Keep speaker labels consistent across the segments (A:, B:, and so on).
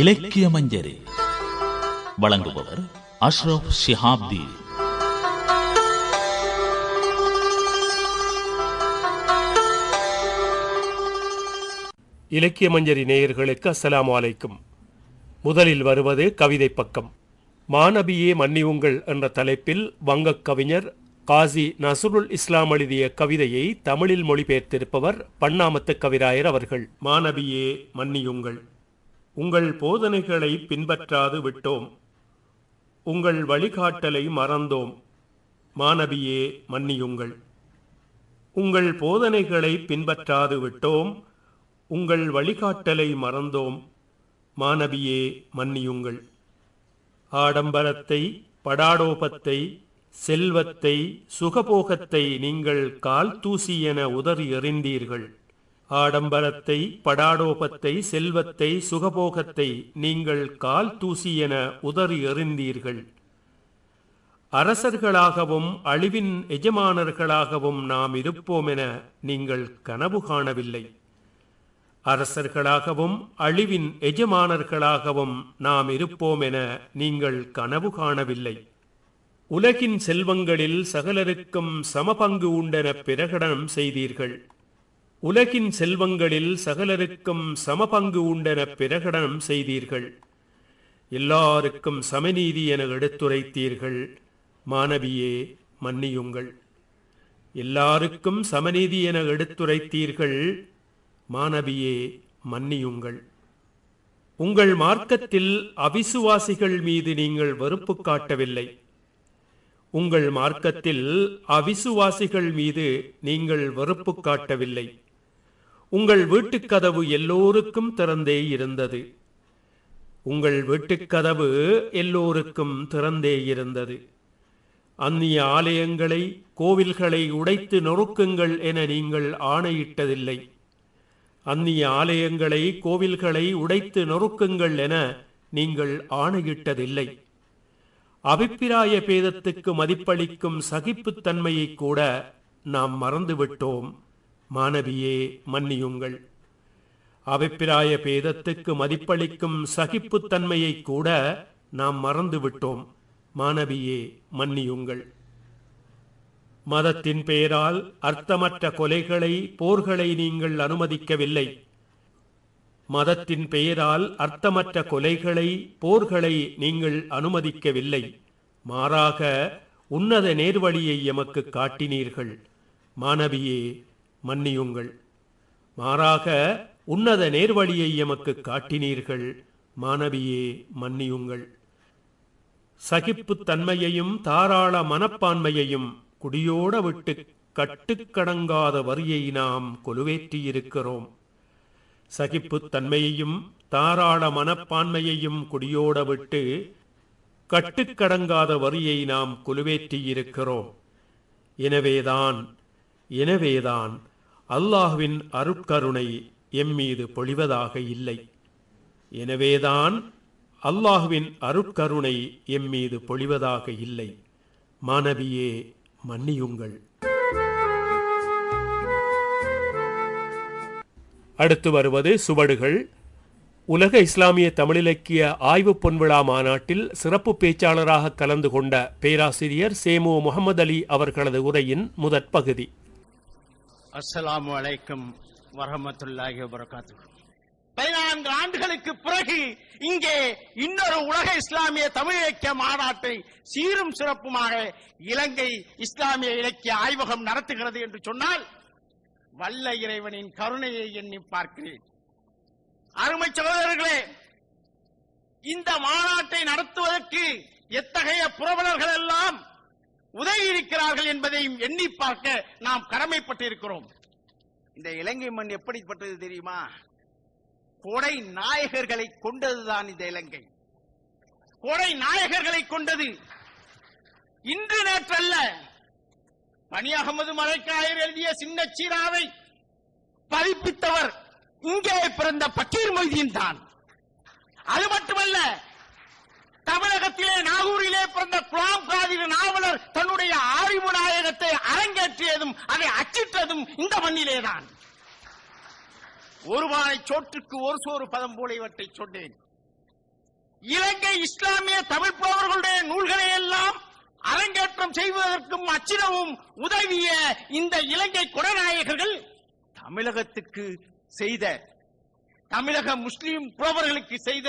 A: இலக்கிய மஞ்சரி. வழங்குபவர் அஷ்ரப் ஷிஹாப்தி.
B: இலக்கிய மஞ்சரி நேயர்களுக்கு அஸ்லாம் அலைக்கும். முதலில் வருவது கவிதை பக்கம். மாநபியே மன்னியுங்கள் என்ற தலைப்பில் வங்கக் கவிஞர் காசி நசுருல் இஸ்லாம் எழுதிய கவிதையை தமிழில் மொழிபெயர்த்திருப்பவர் பண்ணாமத்து கவிராயர் அவர்கள். மாநபியே மன்னியுங்கள் உங்கள் போதனைகளை பின்பற்றாது விட்டோம். உங்கள் வழிகாட்டலை மறந்தோம். மாணவியே மன்னியுங்கள். உங்கள் போதனைகளை பின்பற்றாது விட்டோம். உங்கள் வழிகாட்டலை மறந்தோம். மாணவியே மன்னியுங்கள். ஆடம்பரத்தை படாடோபத்தை செல்வத்தை சுகபோகத்தை நீங்கள் கால் தூசி என உதறி எறிந்தீர்கள். ஆடம்பரத்தை படாடோபத்தை செல்வத்தை சுகபோகத்தை நீங்கள் கால் தூசி என உதறி எறிந்தீர்கள். அரசர்களாகவும் அழிவின் எஜமானர்களாகவும் நாம் இருப்போம் என நீங்கள் கனவு காணவில்லை. அரசர்களாகவும் அழிவின் எஜமானர்களாகவும் நாம் இருப்போம் என நீங்கள் கனவு காணவில்லை. உலகின் செல்வங்களில் சகலருக்கும் சமபங்கு உண்டென பிரகடனம் செய்தீர்கள். உலகின் செல்வங்களில் சகலருக்கும் சமபங்கு உண்டென பிரகடனம் செய்தீர்கள். எல்லாருக்கும் சமநீதி என எடுத்துரைத்தீர்கள். மாணவியே மன்னியுங்கள். எல்லாருக்கும் சமநீதி என எடுத்துரைத்தீர்கள். மாணவியே மன்னியுங்கள். உங்கள் மார்க்கத்தில் அவிசுவாசிகள் மீது நீங்கள் வெறுப்பு காட்டவில்லை. உங்கள் மார்க்கத்தில் அவிசுவாசிகள் மீது நீங்கள் வெறுப்பு காட்டவில்லை. உங்கள் வீட்டுக்கதவு எல்லோருக்கும் திறந்தே இருந்தது. உங்கள் வீட்டுக்கதவு எல்லோருக்கும் திறந்தே இருந்தது. அந்நிய ஆலயங்களை கோவில்களை உடைத்து நொறுக்குங்கள் என நீங்கள் ஆணையிட்டதில்லை. அந்நிய ஆலயங்களை கோவில்களை உடைத்து நொறுக்குங்கள் என நீங்கள் ஆணையிட்டதில்லை. அபிப்பிராய பேதத்துக்கு மதிப்பளிக்கும் சகிப்புத்தன்மையை கூட நாம் மறந்துவிட்டோம். மாணவியே மன்னியுங்கள். அபிப்பிராய பேதத்துக்கு மதிப்பளிக்கும் சகிப்புத்தன்மையை கூட நாம் மறந்துவிட்டோம். மாணவியே மன்னியுங்கள். மதத்தின் பெயரால் அர்த்தமற்ற கொலைகளை போர்களை நீங்கள் அனுமதிக்கவில்லை. மதத்தின் பெயரால் அர்த்தமற்ற கொலைகளை போர்களை நீங்கள் அனுமதிக்கவில்லை. மாறாக உன்னத நேர்வழியை எமக்கு காட்டினீர்கள். மாணவியே மன்னியுங்கள். மாறாக உன்னத நேர்வழியை எமக்கு காட்டினீர்கள். மாணவியே மன்னியுங்கள். சகிப்புத்தன்மையையும் தாராள மனப்பான்மையையும் குடியோட விட்டு கட்டுக்கடங்காத வரியை நாம் கொலுவேற்றியிருக்கிறோம். சகிப்புத்தன்மையையும் தாராள மனப்பான்மையையும் குடியோட விட்டு கட்டுக்கடங்காத வரியை நாம் கொலுவேற்றியிருக்கிறோம். எனவேதான் எனவேதான் அல்லாஹ்வின் அருட்கருணை எம்மீது பொழிவதாக இல்லை. எனவேதான் அல்லாஹுவின் அருட்கருணை எம்மீது பொழிவதாக இல்லை. மாணவியே மன்னியுங்கள். அடுத்து வருவது சுவடுகள். உலக இஸ்லாமிய தமிழிலக்கிய ஆய்வு பொன்விழா மாநாட்டில் சிறப்பு பேச்சாளராக கலந்து கொண்ட பேராசிரியர் சேமு முகமது அலி அவர்களது உரையின் முதற் பகுதி.
C: அஸ்ஸலாமு அலைக்கும் வரமத்துல்லாஹி வரகாத்து பதினான்கு ஆண்டுகளுக்கு பிறகு இங்கே இன்னொரு உலக இஸ்லாமிய தமிழ் இலக்கிய மாநாட்டை சீரும் சிறப்புமாக இலங்கை இஸ்லாமிய இலக்கிய ஆய்வகம் நடத்துகிறது என்று சொன்னால் வல்ல இறைவனின் கருணையை எண்ணி பார்க்கிறேன். அருமை சகோதரர்களே இந்த மாநாட்டை நடத்துவதற்கு எத்தகைய புரவலர்கள் எல்லாம் உதவி இருக்கிறார்கள் என்பதையும் எண்ணி பார்க்க நாம் கடமைப்பட்டிருக்கிறோம். இந்த இலங்கை மண் எப்படிப்பட்டது தெரியுமா? கொடை நாயகர்களை கொண்டதுதான் இந்த இலங்கை. கொடை நாயகர்களை கொண்டது. இன்று நேற்றல்ல பனி அகமது மலைக்காயர் எழுதிய சின்ன சீராவை பதிப்பித்தவர் இங்கே பிறந்த பக்கீர் மொய்தீன் தான் அது மட்டுமல்ல தமிழகத்திலே நாகூரிலே பிறந்த குலாம் காதிர் நாவலர் தன்னுடைய ஆய்வு நாயகத்தை அரங்கேற்றியதும் அதை அச்சிட்டதும் இந்த மண்ணிலேதான். ஒரு பானை சோற்றுக்கு ஒரு சோறு பதம் போல இவற்றை சொன்னேன். இலங்கை இஸ்லாமிய தமிழ் புலவர்களுடைய நூல்களை எல்லாம் அரங்கேற்றம் செய்வதற்கும் அச்சிடவும் உதவிய இந்த இலங்கை குடநாயகர்கள் தமிழகத்துக்கு செய்த தமிழக முஸ்லிம் புலவர்களுக்கு செய்த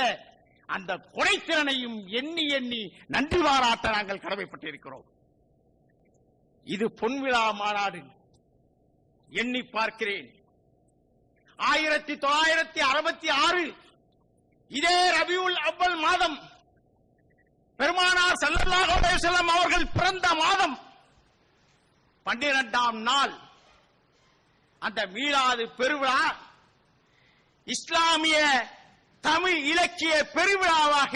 C: அந்த கொடைத்திறனையும் எண்ணி எண்ணி நன்றி பாராட்ட நாங்கள் கடமைப்பட்டிருக்கிறோம். இது பொன்விழா மாநாடு. எண்ணி பார்க்கிறேன். ஆயிரத்தி தொள்ளாயிரத்தி அறுபத்தி ஆறு இதே ரபியுல் அவ்வல் மாதம் பெருமானார் ஸல்லல்லாஹு செல்லம் அவர்கள் பிறந்த மாதம் பன்னிரெண்டாம் நாள் அந்த மீளாது பெருவிழா இஸ்லாமிய தமிழ் இலக்கிய பெருவிழாவாக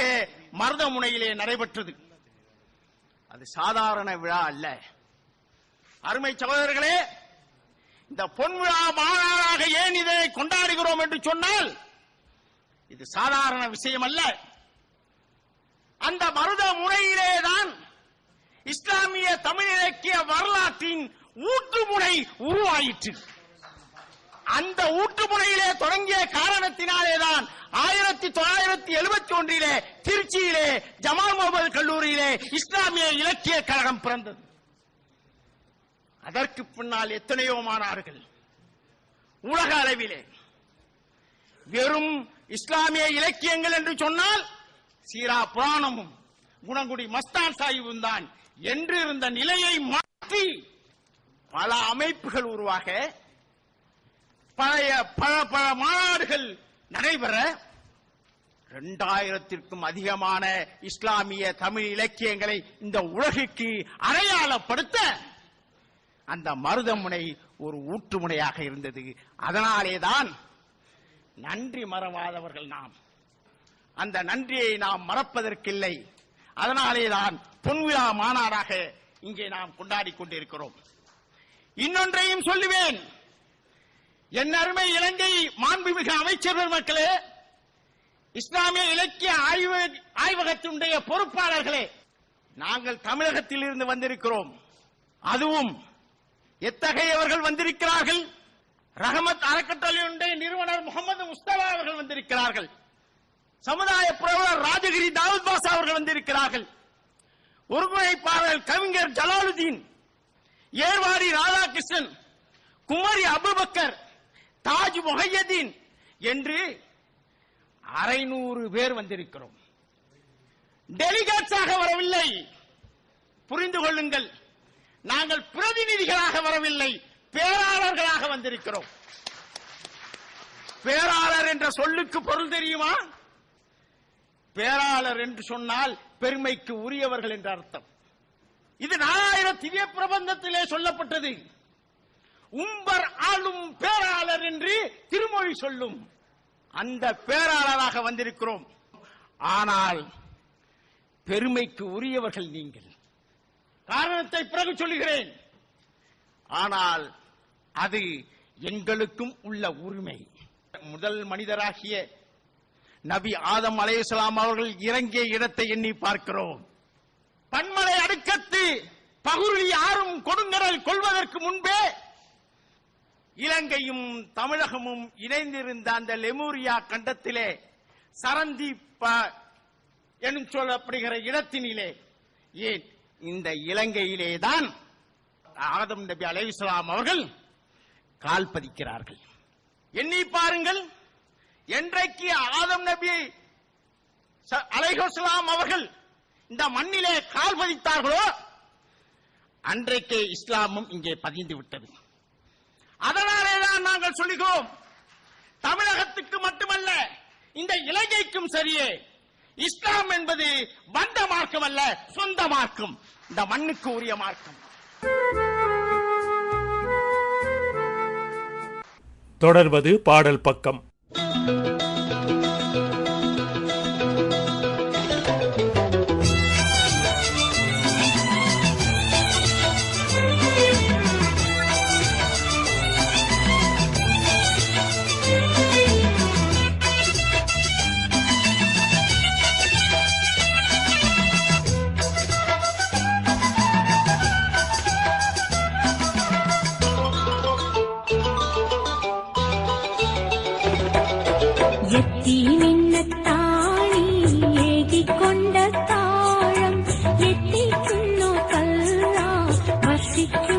C: மருதமுனையிலே நடைபெற்றது. அது சாதாரண விழா அல்ல. அருமை சகோதரர்களே இந்த பொன்விழா மாநாடாக ஏன் இதை கொண்டாடுகிறோம் என்று சொன்னால் இது சாதாரண விஷயம் அல்ல அந்த மருத முனையிலேதான் இஸ்லாமிய தமிழ் இலக்கிய வரலாற்றின் ஊற்றுமுனை உருவாயிற்று. அந்த ஊற்றுமுனையிலே தொடங்கிய காரணத்தினாலேதான் ஆயிரத்தி தொள்ளாயிரத்தி எழுபத்தி ஒன்றிலே திருச்சியிலே ஜமால் முகமது கல்லூரியிலே இஸ்லாமிய இலக்கிய கழகம் பிறந்தது. அதற்கு பின்னால் எத்தனையோ மாணவர்கள் உலக அளவிலே வெறும் இஸ்லாமிய இலக்கியங்கள் என்று சொன்னால் சீரா புராணமும் குணங்குடி மஸ்தான் சாஹிபும் தான் என்று இருந்த நிலையை மாற்றி பல அமைப்புகள் உருவாக பழைய பல பல மாநாடுகள் நடைபெற இரண்டாயிரத்திற்கும் அதிகமான இஸ்லாமிய தமிழ் இலக்கியங்களை இந்த உலகிற்கு அடையாளப்படுத்த அந்த மருதமுனை ஒரு ஊற்றுமுனையாக இருந்தது. அதனாலேதான் நன்றி மறவாதவர்கள் நாம். அந்த நன்றியை நாம் மறப்பதற்கில்லை. அதனாலேதான் பொன்விழா மாநாடாக இங்கே நாம் கொண்டாடி கொண்டிருக்கிறோம். இன்னொன்றையும் சொல்லுவேன். என் அருமை இலங்கை மாண்புமிகு அமைச்சர் பெருமக்களே இஸ்லாமிய இலக்கிய ஆய்வு ஆய்வகத்தினுடைய பொறுப்பாளர்களே நாங்கள் தமிழகத்தில் இருந்து வந்திருக்கிறோம். அதுவும் எத்தகையவர்கள் வந்திருக்கிறார்கள்? ரஹமத் அறக்கட்டளையுடைய நிறுவனர் முகமது முஸ்தபா அவர்கள் வந்திருக்கிறார்கள். சமுதாய புரவலர் ராஜகிரி தாவூத் பாசா அவர்கள் வந்திருக்கிறார்கள். ஒருங்கிணைப்பாளர் கவிஞர் ஜலாலுதீன் ஏர்வாடி ராதாகிருஷ்ணன் குமரி அபுபக்கர் தாஜ் முகையதீன் என்று அரைநூறு பேர் வந்திருக்கிறோம். டெலிகேட்ஸாக வரவில்லை. புரிந்து கொள்ளுங்கள். நாங்கள் பிரதிநிதிகளாக வரவில்லை. பேராளர்களாக வந்திருக்கிறோம். பேராளர் என்ற சொல்லுக்கு பொருள் தெரியுமா? பேராளர் என்று சொன்னால் பெருமைக்கு உரியவர்கள் என்ற அர்த்தம். இது நாலாயிரம் திவ்ய பிரபந்தத்திலே சொல்லப்பட்டது. உம்பர் ஆளும் பேராளர் என்று திருமொழி சொல்லும். அந்த பேராளராக வந்திருக்கிறோம். ஆனால் பெருமைக்கு உரியவர்கள் நீங்கள். காரணத்தை பிறகு சொல்லுகிறேன். ஆனால் அது எங்களுக்கும் உள்ள உரிமை. முதல் மனிதராகிய நபி ஆதம் அலைஹிஸ்ஸலாம் அவர்கள் இறங்கிய இடத்தை எண்ணி பார்க்கிறோம். பன்மலை அடுக்கத்து பகுருளி யாரும் கொடுங்கடல் கொள்வதற்கு முன்பே இலங்கையும் தமிழகமும் இணைந்திருந்த அந்த லெமூரியா கண்டத்திலே சரந்தீப்பா எனும் சொல்லப்படுகிற இடத்தினிலே ஏன்? இந்த இலங்கையிலே தான் ஆதம் நபி அலைஹிஸ்ஸலாம் அவர்கள் கால் பதிக்கிறார்கள். எண்ணி பாருங்கள் என்றைக்கு ஆதம் நபி ச- அவர்கள் இந்த மண்ணிலே கால் பதித்தார்களோ அன்றைக்கே இஸ்லாமும் இங்கே பதிந்து விட்டது. அதனாலேதான் நாங்கள் சொல்லுகிறோம் தமிழகத்துக்கு மட்டுமல்ல இந்த இலங்கைக்கும் சரியே. இஸ்லாம் என்பது வந்த மார்க்கம் அல்ல சொந்த மார்க்கம். இந்த மண்ணுக்கு உரிய மார்க்கம்.
B: தொடர்வது பாடல் பக்கம்.
D: Thank you.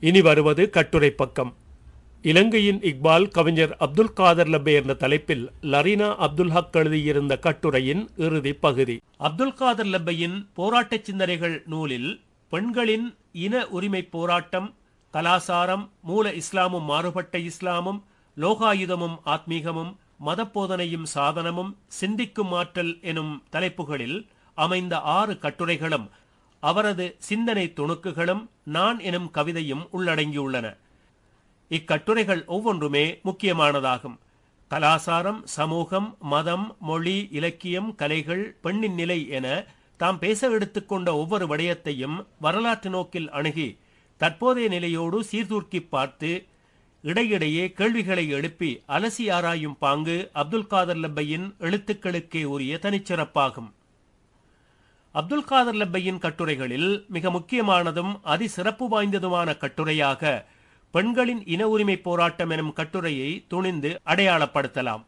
B: இனி வருவது கட்டுரை பக்கம். இலங்கையின் இக்பால் கவிஞர் அப்துல் காதர் லபே என்ற தலைப்பில் லரீனா அப்துல் ஹக் எழுதியிருந்த கட்டுரையின் இறுதி பகுதி. அப்துல் காதர் லப்பையின் போராட்ட சிந்தனைகள் நூலில் பெண்களின் இன உரிமை போராட்டம் கலாசாரம் மூல இஸ்லாமும் மாறுபட்ட இஸ்லாமும் லோகாயுதமும் ஆத்மீகமும் மதப்போதனையும் சாதனமும் சிந்திக்கும் ஆற்றல் எனும் தலைப்புகளில் அமைந்த ஆறு கட்டுரைகளும் அவரது சிந்தனை துணுக்குகளும் நான் எனும் கவிதையும் உள்ளடங்கியுள்ளன. இக்கட்டுரைகள் ஒவ்வொன்றுமே முக்கியமானதாகும். கலாசாரம் சமூகம் மதம் மொழி இலக்கியம் கலைகள் பெண்ணின் நிலை என தாம் பேச எடுத்துக்கொண்ட ஒவ்வொரு விடயத்தையும் வரலாற்று நோக்கில் அணுகி தற்போதைய நிலையோடு சீர்தூக்கி பார்த்து இடையிடையே கேள்விகளை எழுப்பி அலசி ஆராயும் பாங்கு அப்துல் காதர் லப்பையின் எழுத்துக்களுக்கே உரிய தனிச்சிறப்பாகும். அப்துல் காதர் லப்பையின் கட்டுரைகளில் மிக முக்கியமானதும் அதிசிறப்பு வாய்ந்ததுமான கட்டுரையாக பெண்களின் இன உரிமை போராட்டம் எனும் கட்டுரையை துணிந்து அடையாளப்படுத்தலாம்.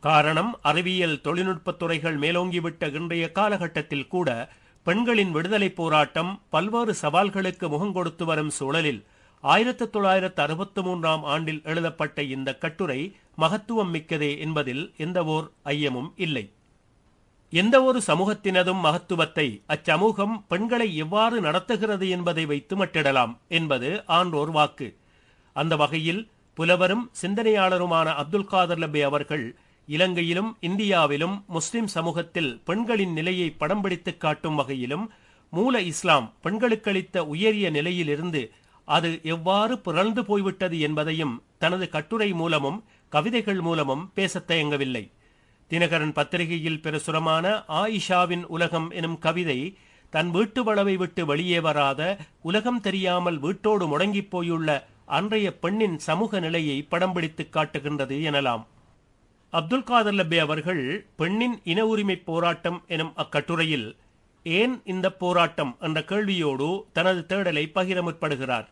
B: காரணம் அறிவியல் தொழில்நுட்பத் துறைகள் மேலோங்கிவிட்ட இன்றைய காலகட்டத்தில் கூட பெண்களின் விடுதலை போராட்டம் பல்வேறு சவால்களுக்கு முகங்கொடுத்து வரும் சூழலில் ஆயிரத்தி தொள்ளாயிரத்து அறுபத்தி மூன்றாம் ஆண்டில் எழுதப்பட்ட இந்த கட்டுரை மகத்துவம் மிக்கதே என்பதில் எந்தவோர் ஐயமும் இல்லை. எந்த ஒரு சமூகத்தினதும் மகத்துவத்தை அச்சமூகம் பெண்களை எவ்வாறு நடத்துகிறது என்பதை வைத்து மட்டிடலாம் என்பது ஆன்றோர் வாக்கு. அந்த வகையில் புலவரும் சிந்தனையாளருமான அப்துல் காதர் லபே அவர்கள் இலங்கையிலும் இந்தியாவிலும் முஸ்லிம் சமூகத்தில் பெண்களின் நிலையை படம் பிடித்து காட்டும் வகையிலும் மூல இஸ்லாம் பெண்களுக்களித்த உயரிய நிலையிலிருந்து அது எவ்வாறு பிறழ்ந்து போய்விட்டது என்பதையும் தனது கட்டுரை மூலமும் கவிதைகள் மூலமும் பேசத் தயங்கவில்லை. தினகரன் பத்திரிகையில் பிரசுரமான ஆயிஷாவின் உலகம் எனும் கவிதை தன் வீட்டு வளவை விட்டு வெளியே வராத உலகம் தெரியாமல் வீட்டோடு முடங்கிப் போயுள்ள அன்றைய பெண்ணின் சமூக நிலையை படம் பிடித்து காட்டுகின்றது எனலாம். அப்துல் காதர் லப்பே அவர்கள் பெண்ணின் இன உரிமை போராட்டம் எனும் அக்கட்டுரையில் ஏன் இந்த போராட்டம்? என்ற கேள்வியோடு தனது தேடலை பகிர முற்படுகிறார்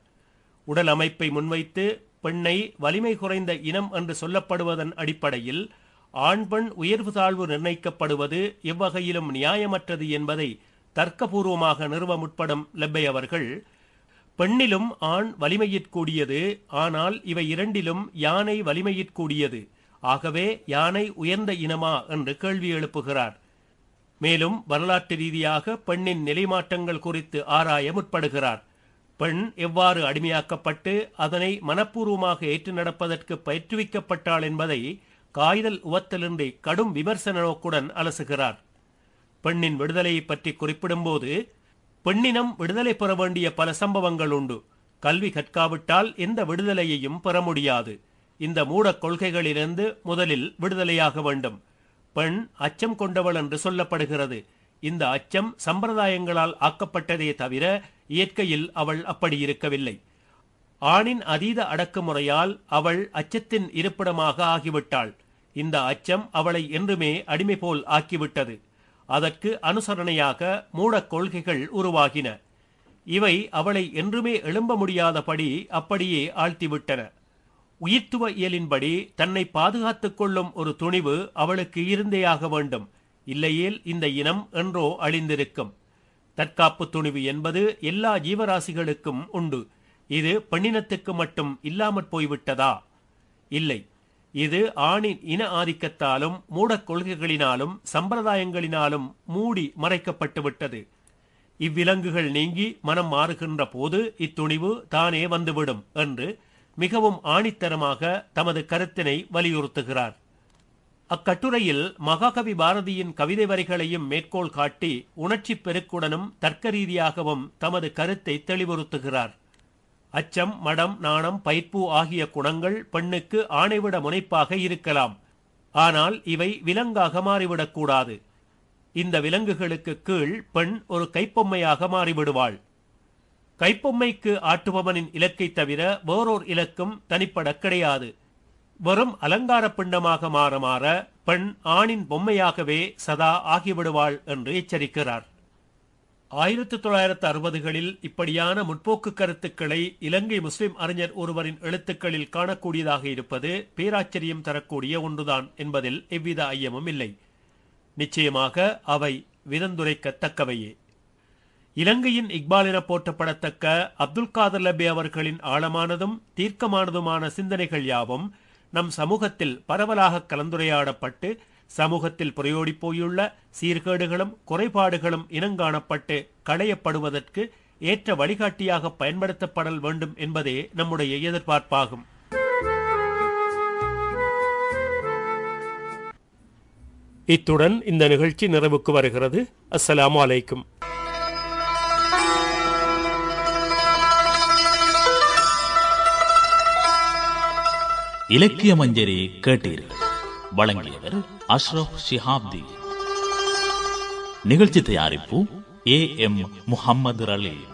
B: உடல் அமைப்பை முன்வைத்து பெண்ணை வலிமை குறைந்த இனம் என்று சொல்லப்படுவதன் அடிப்படையில் ஆண் பெண் உயர்வு தாழ்வு நிர்ணயிக்கப்படுவது எவ்வகையிலும் நியாயமற்றது என்பதை தர்க்கபூர்வமாக நிறுவ முற்படும் லெப்பை அவர்கள் பெண்ணிலும் ஆண் வலிமையிற்கூடியது ஆனால் இவை இரண்டிலும் யானை வலிமையிற்கூடியது. ஆகவே யானை உயர்ந்த இனமா என்று கேள்வி எழுப்புகிறார். மேலும் வரலாற்று ரீதியாக பெண்ணின் நிலைமாற்றங்கள் குறித்து ஆராய முற்படுகிறார். பெண் எவ்வாறு அடிமையாக்கப்பட்டு அதனை மனப்பூர்வமாக ஏற்று நடப்பதற்கு பயிற்றுவிக்கப்பட்டாள் என்பதை காய்தல் உவத்தலின்றி கடும் விமர்சன நோக்குடன் அலசுகிறார். பெண்ணின் விடுதலையை பற்றி குறிப்பிடும்போது பெண்ணினம் விடுதலை பெற வேண்டிய பல சம்பவங்கள் உண்டு. கல்வி கற்காவிட்டால் எந்த விடுதலையையும் பெற முடியாது. இந்த மூடக் கொள்கைகளிலிருந்து முதலில் விடுதலையாக வேண்டும். பெண் அச்சம் கொண்டவள் என்று சொல்லப்படுகிறது. இந்த அச்சம் சம்பிரதாயங்களால் ஆக்கப்பட்டதே தவிர இயற்கையில் அவள் அப்படி இருக்கவில்லை. ஆணின் அதீத அடக்குமுறையால் அவள் அச்சத்தின் இருப்பிடமாக ஆகிவிட்டாள். இந்த அச்சம் அவளை என்றுமே அடிமை போல் ஆக்கிவிட்டது. அதற்கு அனுசரணையாக மூடக் கொள்கைகள் உருவாகின. இவை அவளை என்றுமே எழும்ப முடியாதபடி அப்படியே ஆழ்த்திவிட்டன. உயிர்த்துவ இயலின்படி தன்னை பாதுகாத்துக் கொள்ளும் ஒரு துணிவு அவளுக்கு இருந்தேயாக வேண்டும். இல்லையேல் இந்த இனம் என்றோ அழிந்திருக்கும். தற்காப்பு துணிவு என்பது எல்லா ஜீவராசிகளுக்கும் உண்டு. இது பெண்ணினத்துக்கு மட்டும் இல்லாமற் போய்விட்டதா? இல்லை. இது ஆணின் இன ஆதிக்கத்தாலும் மூடக் கொள்கைகளினாலும் சம்பிரதாயங்களினாலும் மூடி மறைக்கப்பட்டுவிட்டது. இவ்விலங்குகள் நீங்கி மனம் மாறுகின்ற போது இத்துணிவு தானே வந்துவிடும் என்று மிகவும் ஆணித்தரமாக தமது கருத்தினை வலியுறுத்துகிறார். அக்கட்டுரையில் மகாகவி பாரதியின் கவிதை வரிகளையும் மேற்கோள் காட்டி உணர்ச்சி பெருக்குடனும் தர்க்க ரீதியாகவும் தமது கருத்தை தெளிவுறுத்துகிறார். அச்சம் மடம் நாணம் பயிர்ப்பு ஆகிய குணங்கள் பெண்ணுக்கு ஆணைவிட முனைப்பாக இருக்கலாம். ஆனால் இவை விலங்காக மாறிவிடக்கூடாது. இந்த விலங்குகளுக்கு கீழ் பெண் ஒரு கைப்பொம்மையாக மாறிவிடுவாள். கைப்பொம்மைக்கு ஆட்டுபவனின் இலக்கை தவிர வேறோர் இலக்கும் தனிப்பட கிடையாது. வெறும் அலங்கார பிண்டமாக மாற மாற பெண் ஆணின் பொம்மையாகவே சதா ஆகிவிடுவாள் என்று எச்சரிக்கிறார். ஆயிரத்தி தொள்ளாயிரத்து அறுபதுகளில் இப்படியான முற்போக்கு கருத்துக்களை இலங்கை முஸ்லிம் அறிஞர் ஒருவரின் எழுத்துக்களில் காணக்கூடியதாக இருப்பது பேராச்சரியம் தரக்கூடிய ஒன்றுதான் என்பதில் எவ்வித ஐயமும் இல்லை. நிச்சயமாக அவை விதந்துரைக்கத்தக்கவையே. இலங்கையின் இக்பால் என போற்றப்படத்தக்க அப்துல் காதர் லபே அவர்களின் ஆழமானதும் தீர்க்கமானதுமான சிந்தனைகள் யாவும் நம் சமூகத்தில் பரவலாக கலந்துரையாடப்பட்டு சமூகத்தில் புரையோடிப் போயுள்ள சீர்கேடுகளும் குறைபாடுகளும் இனங்காணப்பட்டு களையப்படுவதற்கு ஏற்ற வழிகாட்டியாக பயன்படுத்தப்படல் வேண்டும் என்பதே நம்முடைய எதிர்பார்ப்பாகும். இத்துடன் இந்த நிகழ்ச்சி நிறைவுக்கு வருகிறது. அஸ்ஸலாமு அலைக்கும்.
A: இலக்கிய மஞ்சரி கேட்டீர்கள் வழங்கியவர் அஷ்ரப் ஷிஹாப்தி நிகழ்ச்சி தயாரிப்பு ஏ எம் முஹம்மது ரலீம்